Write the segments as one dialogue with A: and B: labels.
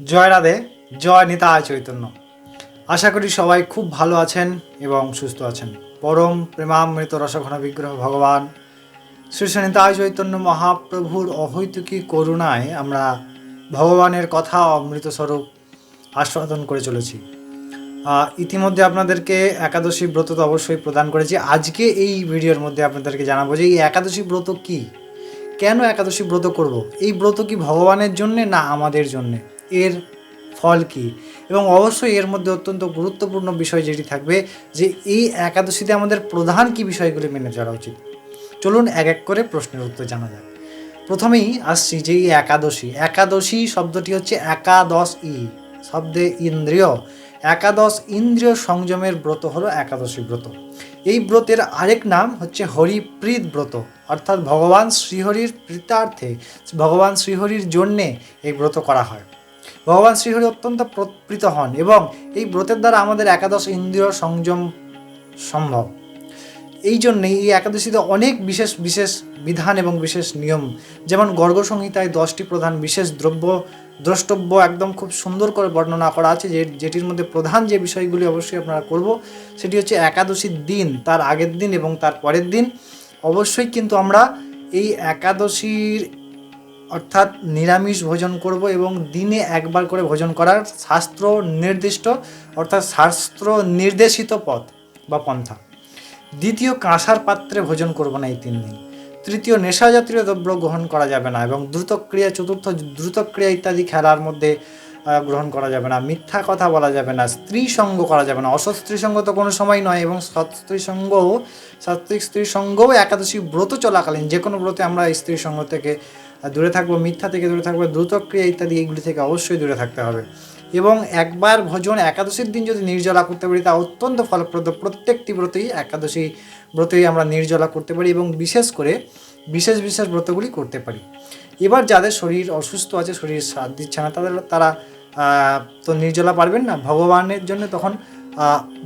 A: জয় রাধে, জয় নিতা আয় চৈতন্য। আশা করি সবাই খুব ভালো আছেন এবং সুস্থ আছেন। পরম প্রেমামৃত রসঘন বিগ্রহ ভগবান, শ্রী নিতাই চৈতন্য মহাপ্রভুর অহৈতুকী করুণায় আমরা ভগবানের কথা অমৃতস্বরূপ আস্বাদন করে চলেছি। ইতিমধ্যে আপনাদেরকে একাদশী ব্রত তো অবশ্যই প্রদান করেছি। আজকে এই ভিডিওর মধ্যে আপনাদেরকে জানাব যে এই একাদশী ব্রত কি? কেন একাদশী ব্রত করব? এই ব্রত কি ভগবানের জন্যে না আমাদের জন্যে? এর ফল কি? এবং অবশ্যই এর মধ্যে অত্যন্ত গুরুত্বপূর্ণ বিষয় যেটি থাকবে যে এই একাদশীতে আমাদের প্রধান কি বিষয়গুলি মেনে চলা উচিত? চলুন এক এক করে প্রশ্নের উত্তর জানা যাক। প্রথমেই আসছি যে এই একাদশী একাদশী শব্দটি হচ্ছে একাদশ ই, শব্দে ইন্দ্রিয়। একাদশ ইন্দ্রিয় সংযমের ব্রত হলো একাদশী ব্রত। এই ব্রতের আরেক নাম হচ্ছে হরিপ্রীত ব্রত, অর্থাৎ ভগবান শ্রীহরির প্রীতার্থে ভগবান শ্রীহরির জন্যে এই ব্রত করা হয়। ভগবান শ্রীহরি অত্যন্ত প্রীত হন এবং এই ব্রতের দ্বারা আমাদের একাদশ ইন্দ্রিয় সংযম সম্ভব। এই জন্যেই এই একাদশীতে অনেক বিশেষ বিশেষ বিধান এবং বিশেষ নিয়ম, যেমন গর্গ সংহিতায় দশটি প্রধান বিশেষ দ্রব্য, দ্রষ্টব্য একদম খুব সুন্দর করে বর্ণনা করা আছে, যে, যেটির মধ্যে প্রধান যে বিষয়গুলি অবশ্যই আপনারা করব, সেটি হচ্ছে একাদশীর দিন, তার আগের দিন এবং তার পরের দিন। অবশ্যই কিন্তু আমরা এই একাদশীর অর্থাৎ নিরামিষ ভোজন করব এবং দিনে একবার করে ভোজন করার শাস্ত্র নির্দিষ্ট, অর্থাৎ শাস্ত্র নির্দেশিত পথ বা পন্থা। দ্বিতীয় কাঁসার পাত্রে ভোজন করব না এই তিন দিন। তৃতীয় নেশা জাতীয় দ্রব্য গ্রহণ করা যাবে না এবং দ্রুতক্রিয়া, চতুর্থ দ্রুতক্রিয়া ইত্যাদি খেলার মধ্যে গ্রহণ করা যাবে না। মিথ্যা কথা বলা যাবে না। স্ত্রী সঙ্গ করা যাবে না। অসৎ স্ত্রী সঙ্গ তো কোনো সময় নয় এবং সৎ স্ত্রী সঙ্গও সাত্বিক স্ত্রী সঙ্গও একাদশী ব্রত চলাকালীন যে কোনো ব্রতে আমরা স্ত্রী সঙ্গ থেকে দূরে থাকব, মিথ্যা থেকে দূরে থাকব, দ্রুতক্রিয়া ইত্যাদি, এইগুলি থেকে অবশ্যই দূরে থাকতে হবে। এবং একবার ভোজন একাদশীর দিন যদি নির্জলা করতে পারি, তা অত্যন্ত ফলপ্রদ। প্রত্যেকটি ব্রতেই একাদশী ব্রতেই আমরা নির্জলা করতে পারি এবং বিশেষ করে বিশেষ বিশেষ ব্রতগুলি করতে পারি। এবার যাদের শরীর অসুস্থ আছে, শরীর সাথ দিচ্ছে না, তাদের, তারা তো নির্জলা পারবেন না। ভগবানের জন্য তখন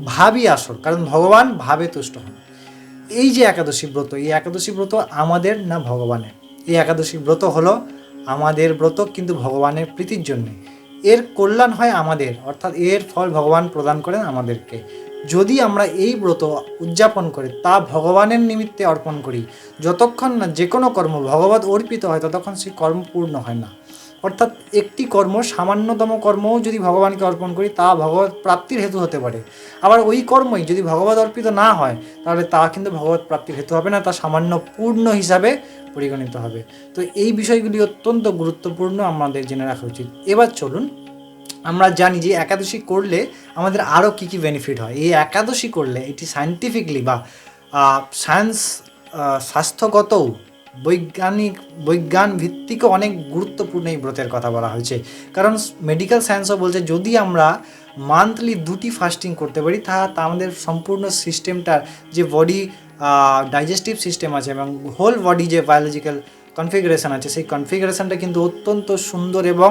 A: ভাবই আসর কারণ ভগবান ভাবে তুষ্ট হন। এই যে একাদশী ব্রত, এই একাদশী ব্রত আমাদের না ভগবানের? এই একাদশী ব্রত হলো আমাদের ব্রত কিন্তু ভগবানের প্রীতির জন্যে। এর কল্যাণ হয় আমাদের, অর্থাৎ এর ফল ভগবান প্রদান করেন আমাদেরকে। যদি আমরা এই ব্রত উদযাপন করে, তা ভগবানের নিমিত্তে অর্পণ করি, যতক্ষণ না যে কোনো কর্ম ভগবত অর্পিত হয়, ততক্ষণ সেই কর্ম পূর্ণ হয় না। অর্থাৎ একটি কর্ম, সামান্যতম কর্মও যদি ভগবানকে অর্পণ করি, তা ভগবত প্রাপ্তির হেতু হতে পারে। আবার ওই কর্মই যদি ভগবত অর্পিত না হয়, তাহলে তা কিন্তু ভগবত প্রাপ্তির হেতু হবে না, তা সামান্য পূর্ণ হিসাবে পরিগণিত হবে। তো এই বিষয়গুলি অত্যন্ত গুরুত্বপূর্ণ আমাদের জেনে রাখা উচিত। এবার চলুন, আমরা জানি যে একাদশী করলে আমাদের আরও কী কী বেনিফিট হয়। এই একাদশী করলে এটি সায়েন্টিফিকলি বা সায়েন্স স্বাস্থ্যগতও বৈজ্ঞানিক, বৈজ্ঞান ভিত্তিকও অনেক গুরুত্বপূর্ণ এই ব্রতের কথা বলা হয়েছে। কারণ মেডিকেল সায়েন্সও বলছে, যদি আমরা মান্থলি দুটি ফাস্টিং করতে পারি, তা আমাদের সম্পূর্ণ সিস্টেমটার যে বডি ডাইজেস্টিভ সিস্টেম আছে এবং হোল বডি যে বায়োলজিক্যাল কনফিগারেশন আছে, সেই কনফিগারেশনটা কিন্তু অত্যন্ত সুন্দর এবং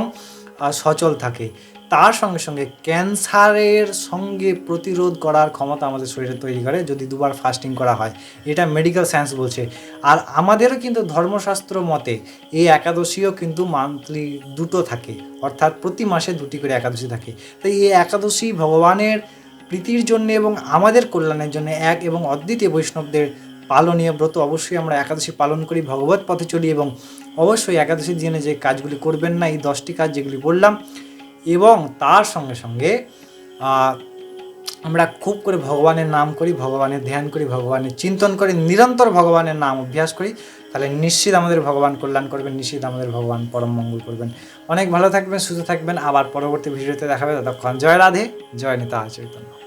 A: সচল থাকে। তার সঙ্গে সঙ্গে ক্যান্সারের সঙ্গে প্রতিরোধ করার ক্ষমতা আমাদের শরীরে তৈরি করে যদি দুবার ফাস্টিং করা হয়। এটা মেডিকেল সায়েন্স বলছে। আর আমাদেরও কিন্তু ধর্মশাস্ত্র মতে এই একাদশীও কিন্তু মান্থলি দুটো থাকে। অর্থাৎ প্রতি মাসে দুটি করে একাদশী থাকে। তাই এই একাদশী ভগবানের প্রীতির জন্য এবং আমাদের কল্যাণের জন্য এক এবং অদ্বিতীয় বৈষ্ণবদের পালনীয় ব্রত অবশ্যই আমরা একাদশী পালন করি, ভগবত পথে চলি এবং অবশ্যই একাদশীর দিনে যে কাজগুলি করবেন না, এই দশটি কাজ যেগুলি বললাম এবং তার সঙ্গে সঙ্গে আমরা খুব করে ভগবানের নাম করি, ভগবানের ধ্যান করি, ভগবানের চিন্তন করি, নিরন্তর ভগবানের নাম অভ্যাস করি। তাহলে নিশ্চিত আমাদের ভগবান কল্যাণ করবেন, নিশ্চিত আমাদের ভগবান পরম মঙ্গল করবেন। অনেক ভালো থাকবেন, সুস্থ থাকবেন। আবার পরবর্তী ভিডিওতে দেখাবে। ততক্ষণ জয় রাধে, জয় নেতা চৈতন্য।